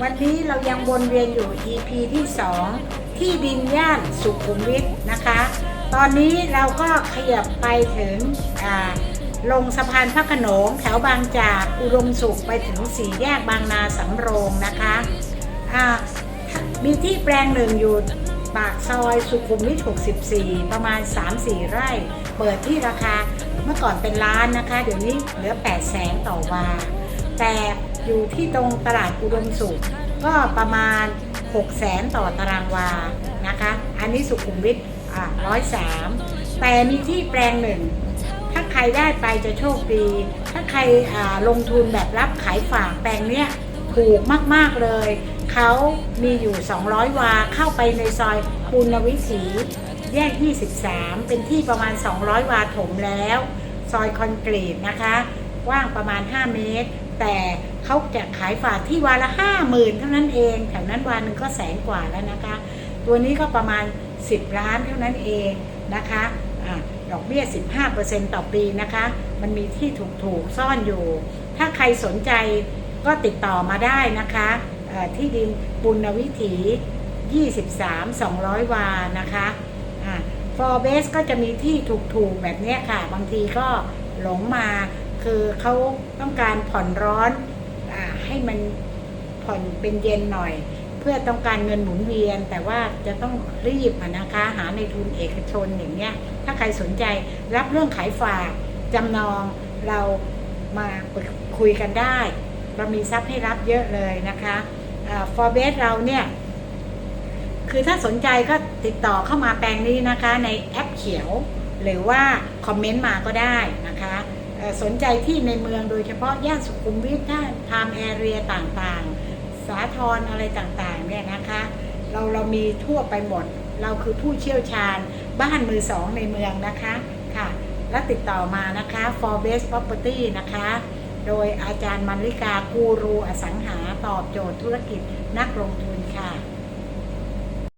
วันนี้เรายังวนเวียนอยู่ EP ที่ 2 ที่ดินย่านสุขุมวิทนะคะ ตอนนี้เราก็ขยับไปถึงลงสะพานพระขนงแถวบางจากอุดมสุขไปถึงสี่แยกบางนาสำโรงนะคะอ่ามีที่แปลงหนึ่งอยู่ปากซอยสุขุมวิท 64 ประมาณ 3-4 ไร่ เปิดที่ราคาเมื่อก่อนเป็นล้านนะคะ เดี๋ยวนี้เหลือ 8 แสนต่อวา แต่ อยู่ที่ตรงตลาดอุดมสุข ก็ประมาณ6แสนต่อตารางวานะคะ อันนี้สุขุมวิทอ่าร้อยสามแต่มีที่แปลงหนึ่ง ถ้าใครได้ไปจะโชคดี ถ้าใครอ่าลงทุนแบบรับขายฝากแปลงเนี้ยถูกมาก ๆ เลย เขามีอยู่ 200 วา เข้าไปในซอยปุณวิถีแยก 23 เป็นที่ประมาณ 200 วาถมแล้ว ซอยคอนกรีตนะคะ กว้างประมาณ 5 เมตร แต่เขาจะขายฝากที่วาละ50,000เท่านั้นเอง แถวนั้นวาหนึ่งก็แสนกว่าแล้วนะคะ ตัวนี้ก็ประมาณ 10 ล้านเท่านั้นเองนะคะอะดอกเบี้ย 15%ต่อปีนะคะ มันมีที่ถูกๆซ่อนอยู่ ถ้าใครสนใจก็ติดต่อมาได้นะคะที่ดินปุณวิถี 23 200 วานะคะฟอร์เบสก็จะมีที่ถูกๆแบบนี้ค่ะ บางทีก็หลงมา คือเขาต้องการผ่อนร้อนอให้มันผ่อนเป็นเย็นหน่อย เพื่อต้องการเงินหมุนเวียน แต่ว่าจะต้องรีบนะคะหาในทุนเอกชนอย่างเงี้ย ถ้าใครสนใจรับเรื่องขายฝากจำนองเรามาคุยกันได้ เรามีทรัพย์ให้รับเยอะเลยนะคะฟอร์เบสเราเนี่ยคือถ้าสนใจก็ติดต่อเข้ามาแปลงนี้นะคะในแอปเขียว หรือว่าคอมเมนต์มาก็ได้นะคะ สนใจที่ในเมืองโดยเฉพาะย่านสุขุมวิทย่านไทม์แอเรียต่างๆ สาทรอะไรต่างๆเนี่ยนะคะ เราเรามีทั่วไปหมด เราคือผู้เชี่ยวชาญบ้านมือสองในเมืองนะคะค่ะ และติดต่อมานะคะ for best property นะคะ โดยอาจารย์มันลิกากูรูอสังหาตอบโจทย์ธุรกิจนักลงทุนค่ะ